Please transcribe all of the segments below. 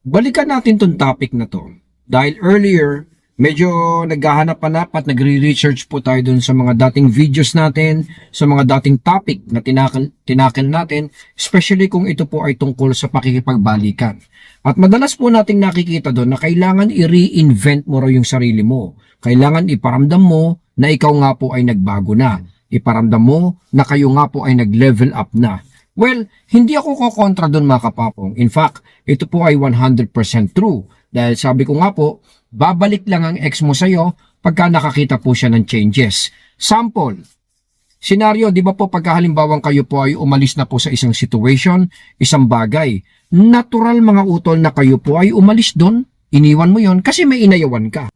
balikan natin tong topic na to. Dahil earlier, medyo naghahanap-hanap at nagre-research po tayo dun sa mga dating videos natin, sa mga dating topic na tinakil, tinakil natin, especially kung ito po ay tungkol sa pakikipagbalikan. At madalas po nating nakikita doon na kailangan i-reinvent mo raw yung sarili mo. Kailangan iparamdam mo na ikaw nga po ay nagbago na. Iparamdam mo na kayo nga po ay nag-level up na. Well, hindi ako kokontra doon mga kapapong. In fact, ito po ay 100% true. Dahil sabi ko nga po, babalik lang ang ex mo sa'yo pagka nakakita po siya ng changes. Sample, Senaryo, di ba po pagkahalimbawang kayo po ay umalis na po sa isang situation, isang bagay, natural mga utol na kayo po ay umalis doon, iniwan mo yon kasi may inayawan ka.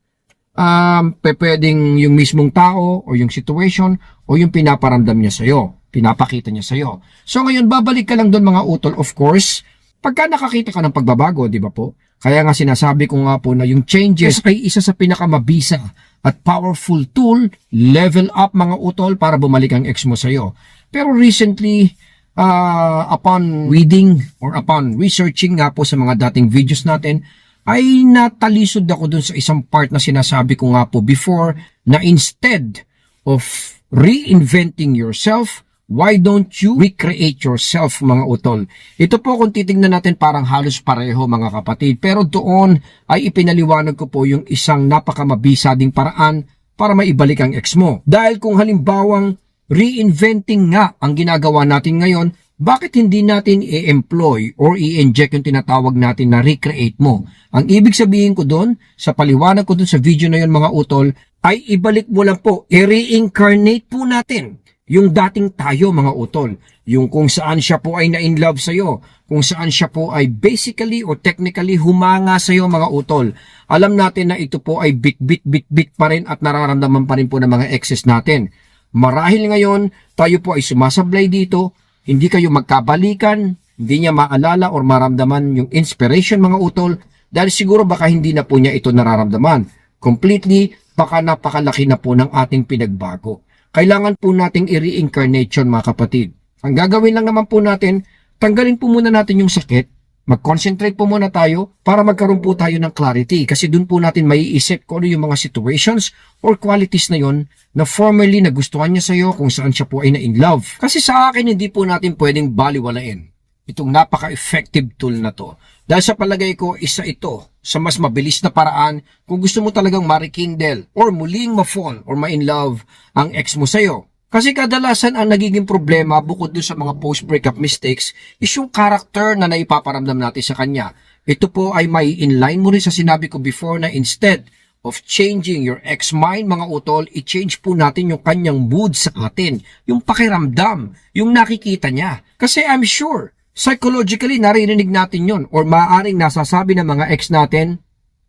Um, pwedeng yung mismong tao o yung situation o yung pinaparamdam niya sa'yo, pinapakita niya sa'yo. So ngayon, babalik ka lang doon mga utol, of course, pagka nakakita ka ng pagbabago, di ba po? Kaya nga sinasabi ko nga po na yung changes ay isa sa pinakamabisa at powerful tool, level up mga utol para bumalik ang ex mo sa'yo. Pero recently, uh, upon reading or upon researching nga po sa mga dating videos natin, ay natalisod ako dun sa isang part na sinasabi ko nga po before na instead of reinventing yourself, why don't you recreate yourself mga utol? Ito po kung titingnan natin parang halos pareho mga kapatid. Pero doon ay ipinaliwanag ko po yung isang napakamabisa ding paraan para maibalik ang ex mo. Dahil kung halimbawang reinventing nga ang ginagawa natin ngayon, bakit hindi natin i-employ or i-inject yung tinatawag natin na recreate mo? Ang ibig sabihin ko doon, sa paliwanag ko doon sa video na yon mga utol, ay ibalik mo lang po, i-reincarnate po natin yung dating tayo mga utol. Yung kung saan siya po ay na-in love sa'yo, kung saan siya po ay basically or technically humanga sa'yo mga utol. Alam natin na ito po ay bit-bit-bit-bit pa rin at nararamdaman pa rin po ng mga exes natin. Marahil ngayon, tayo po ay sumasablay dito, hindi kayo magkabalikan, hindi niya maalala or maramdaman yung inspiration mga utol, dahil siguro baka hindi na po niya ito nararamdaman. Completely, baka napakalaki na po ng ating pinagbago. Kailangan po nating i-reincarnate yun, mga kapatid. Ang gagawin lang naman po natin, tanggalin po muna natin yung sakit, mag-concentrate po muna tayo para magkaroon po tayo ng clarity kasi doon po natin maiisip kung ano yung mga situations or qualities na yon na formerly nagustuhan niya sa'yo kung saan siya po ay na-in love. Kasi sa akin, hindi po natin pwedeng baliwalain itong napaka-effective tool na to. Dahil sa palagay ko, isa ito sa mas mabilis na paraan kung gusto mo talagang marikindle or muling ma-fall or ma-in love ang ex mo sa'yo. Kasi kadalasan ang nagiging problema bukod dun sa mga post-breakup mistakes is yung character na naipaparamdam natin sa kanya. Ito po ay may inline mo rin sa sinabi ko before na instead of changing your ex-mind mga utol, i-change po natin yung kanyang mood sa atin, yung pakiramdam, yung nakikita niya. Kasi I'm sure, psychologically naririnig natin yon or maaaring nasasabi ng mga ex natin,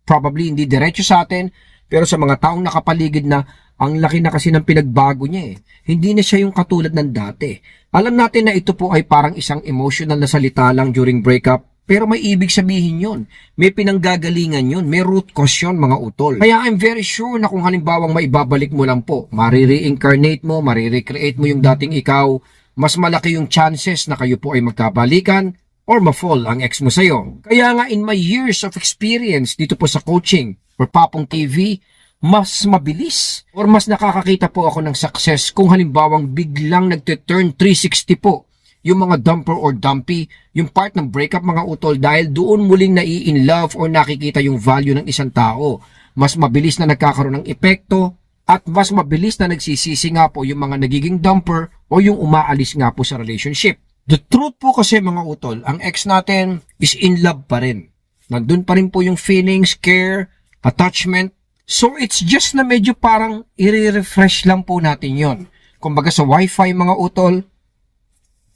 probably hindi diretso sa atin, pero sa mga taong nakapaligid na ang laki na kasi ng pinagbago niya eh. Hindi na siya yung katulad ng dati. Alam natin na ito po ay parang isang emotional na salita lang during breakup, pero may ibig sabihin yon. May pinanggagalingan yon. May root cause yun, mga utol. Kaya I'm very sure na kung halimbawang maibabalik mo lang po, marireincarnate mo, marirecreate mo yung dating ikaw, mas malaki yung chances na kayo po ay magkabalikan or ma-fall ang ex mo sa'yo. Kaya nga in my years of experience dito po sa coaching or Papong TV, mas mabilis or mas nakakakita po ako ng success kung halimbawang biglang nagte-turn 360 po yung mga dumper or dumpy, yung part ng breakup mga utol dahil doon muling nai-in love or nakikita yung value ng isang tao. Mas mabilis na nagkakaroon ng epekto at mas mabilis na nagsisisi nga po yung mga nagiging dumper o yung umaalis nga po sa relationship. The truth po kasi mga utol, ang ex natin is in love pa rin. Nandun pa rin po yung feelings, care, attachment. So it's just na medyo parang i-refresh lang po natin yon. Kumbaga sa wifi mga utol,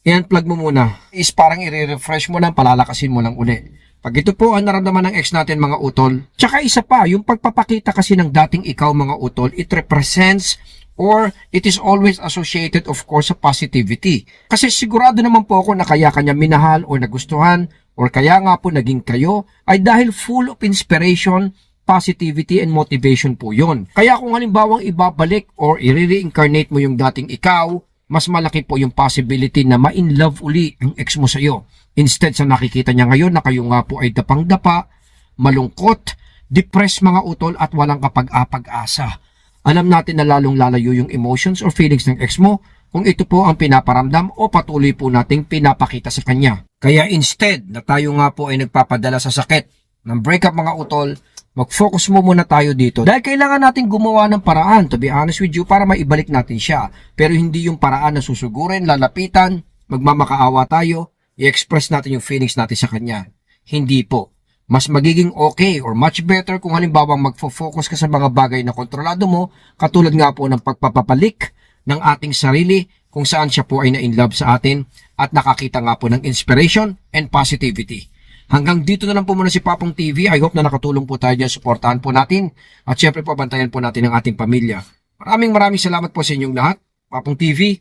i-unplug mo muna. Is parang i-refresh mo lang, palalakasin mo lang uli. Pag ito po ang naramdaman ng ex natin mga utol, tsaka isa pa, yung pagpapakita kasi ng dating ikaw mga utol, it represents or it is always associated of course sa positivity. Kasi sigurado naman po ako na kaya kanya minahal o nagustuhan or kaya nga po naging kayo ay dahil full of inspiration, positivity and motivation po yon. Kaya kung halimbawang ibabalik or i-reincarnate mo yung dating ikaw, mas malaki po yung possibility na ma-in love uli ang ex mo sa'yo. Instead sa nakikita niya ngayon na kayo nga po ay dapang-dapa, malungkot, depressed mga utol at walang kapag-apag-asa. Alam natin na lalong lalayo yung emotions or feelings ng ex mo kung ito po ang pinaparamdam o patuloy po nating pinapakita sa kanya. Kaya instead na tayo nga po ay nagpapadala sa sakit ng breakup mga utol, mag-focus mo muna tayo dito. Dahil kailangan natin gumawa ng paraan, to be honest with you, para maibalik natin siya. Pero hindi yung paraan na susugurin, lalapitan, magmamakaawa tayo, i-express natin yung feelings natin sa kanya. Hindi po. Mas magiging okay or much better kung halimbawa magfo-focus ka sa mga bagay na kontrolado mo, katulad nga po ng pagpapapalik ng ating sarili kung saan siya po ay na-in love sa atin at nakakita nga po ng inspiration and positivity. Hanggang dito na lang po muna si Papong TV. I hope na nakatulong po tayo dyan. Suportahan po natin. At syempre po, bantayan po natin ang ating pamilya. Maraming maraming salamat po sa inyong lahat. Papong TV,